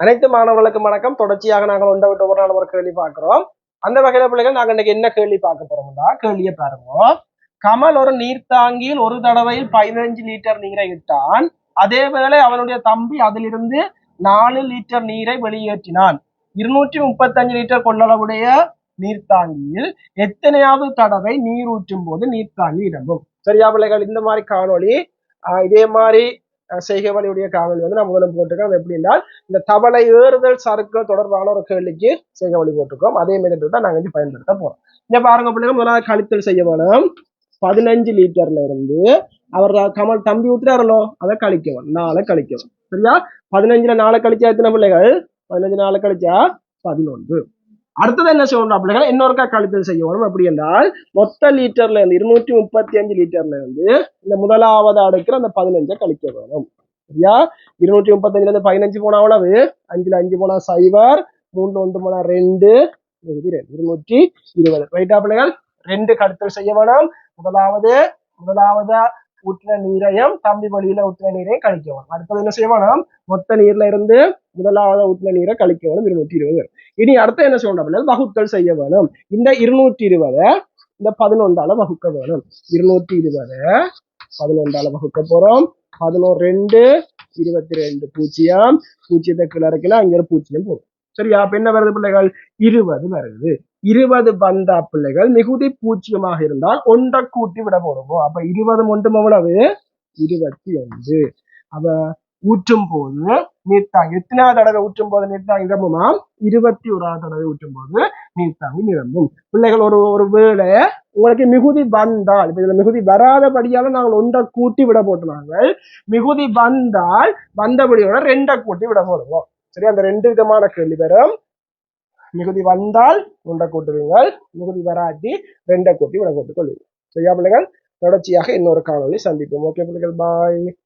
அனைத்து மாணவர்களுக்கும் வணக்கம். தொடர்ச்சியாக நாங்கள் ஒன்றை விட்டு ஒரு நாள் ஒரு கேள்வி பார்க்கிறோம். அந்த வகையில பிள்ளைகள் நாங்க இன்னைக்கு என்ன கேள்வி பார்க்க போறோம்னா கேள்வியை பாருங்க கமல் ஒரு நீர்த்தாங்கியில் ஒரு தடவையில் பதினஞ்சு லிட்டர் நீரை இட்டான். அதேவேளை அவனுடைய தம்பி அதிலிருந்து நாலு லிட்டர் நீரை வெளியேற்றினான். இருநூற்றி முப்பத்தஞ்சு லிட்டர் கொள்ளளவுடைய நீர்த்தாங்கியில் எத்தனையாவது தடவை நீர் ஊற்றும் போது நீர்த்தாங்கி இடம்பும் சரியா பிள்ளைகள்? இந்த மாதிரி காணொளி இதே மாதிரி அஹ் காவல் வழியுடைய வந்து நான் முதலும் போட்டிருக்கேன். அது எப்படின்னா இந்த தவளை ஏறுதல் சறுக்கள் தொடர்பான ஒரு கேள்விக்கு செய்கவழி போட்டிருக்கோம். அதே மெத்தட் தான் நாங்கள் வந்து பயன்படுத்த போறோம். இங்க பாருங்க பிள்ளைங்க முதலாவது கழித்தல் செய்ய வேணும். பதினஞ்சு லிட்டர்ல இருந்து அவர் கமல் தம்பி விட்டுறாரோ அதை கழிக்கணும் நாளை கழிக்கணும் சரியா? பதினஞ்சுல நாளை கழிச்சா எத்தனை பிள்ளைகள்? பதினஞ்சு நாளை கழிச்சா பதினொன்று. அடுத்தது என்ன செய்யணும் அப்படின்னா இன்னொருக்கா கழித்தல் செய்யணும். அப்படி என்றால் மொத்த லிட்டர்ல இருந்து இருநூற்றி முப்பத்தி அஞ்சு லிட்டர்ல இருந்து இந்த முதலாவது அடுக்கிற அந்த பதினஞ்சை கழிக்க வேணும். சரியா? இருநூற்றி முப்பத்தஞ்சுல இருந்து பதினஞ்சு போனா எவ்வளவு? அஞ்சுல அஞ்சு போனா சைபர் மூன்று ஒன்று போனா ரெண்டு ரெண்டு. இருநூற்றி இருபது. ரைட்டா பிள்ளைகள்? ரெண்டு கழித்தல் செய்ய வேணும். முதலாவது முதலாவது ஊற்றின நீரையும் தம்பி வழியில ஊற்றின நீரையும் கழிக்க வேணும். அடுத்தது என்ன செய்ய வேணும்? மொத்த நீர்ல இருந்து முதலாவது ஊற்றின நீரை கழிக்க வேணும். இருநூற்றி இருபது இனி அடுத்து என்ன செய்யணும் அப்படின்னா வகுத்தல் செய்ய வேணும். இந்த இருநூற்றி இருபதை இந்த பதினொன்றால வகுக்க வேணும். இருநூற்றி இருபதை பதினொன்றால வகுக்க போறோம். பதினோரு ரெண்டு இருபத்தி ரெண்டு பூஜ்ஜியம். பூஜ்ஜியத்தை கிளறக்கில அங்க ஒரு பூஜ்ஜியம் போகும். சரியா? அப்ப என்ன வருது பிள்ளைகள்? இருபது வருது. இருபது வந்தா பிள்ளைகள் மிகுதி பூஜ்ஜியமாக இருந்தால் ஒன்றை கூட்டி விட போடுவோம் அப்ப இருபது ஒன்று எவ்வளவு? இருபத்தி ஒன்று. அப்ப ஊற்றும் போது நீர்த்தாங்கி எத்தனாவது தடவை ஊற்றும் போது நீர்த்தாங்கி நிரம்புமா? இருபத்தி ஓராவது தடவை ஊற்றும் போது நீர்த்தாங்கி நிரம்பும். பிள்ளைகள் ஒரு ஒரு வேளை உங்களுக்கு மிகுதி வந்தால் இப்ப இதுல மிகுதி வராதபடியால நாங்கள் ஒன்றை கூட்டி விட போட்டுனாங்க மிகுதி வந்தால் வந்தபடியோட ரெண்டை கூட்டி விட போடுவோம். சரி அந்த ரெண்டு விதமான கேள்வி வரும். மிகுதி வந்தால் ஒன்றை கூட்டுவீங்கள் மிகுதி வராட்டி ரெண்டை கூட்டி விட கூட்டுக் கொள்வீங்க சரியா பிள்ளைகள்? தொடர்ச்சியாக இன்னொரு காணொலி சந்திப்போம். ஓகே பிள்ளைகள் பாய்.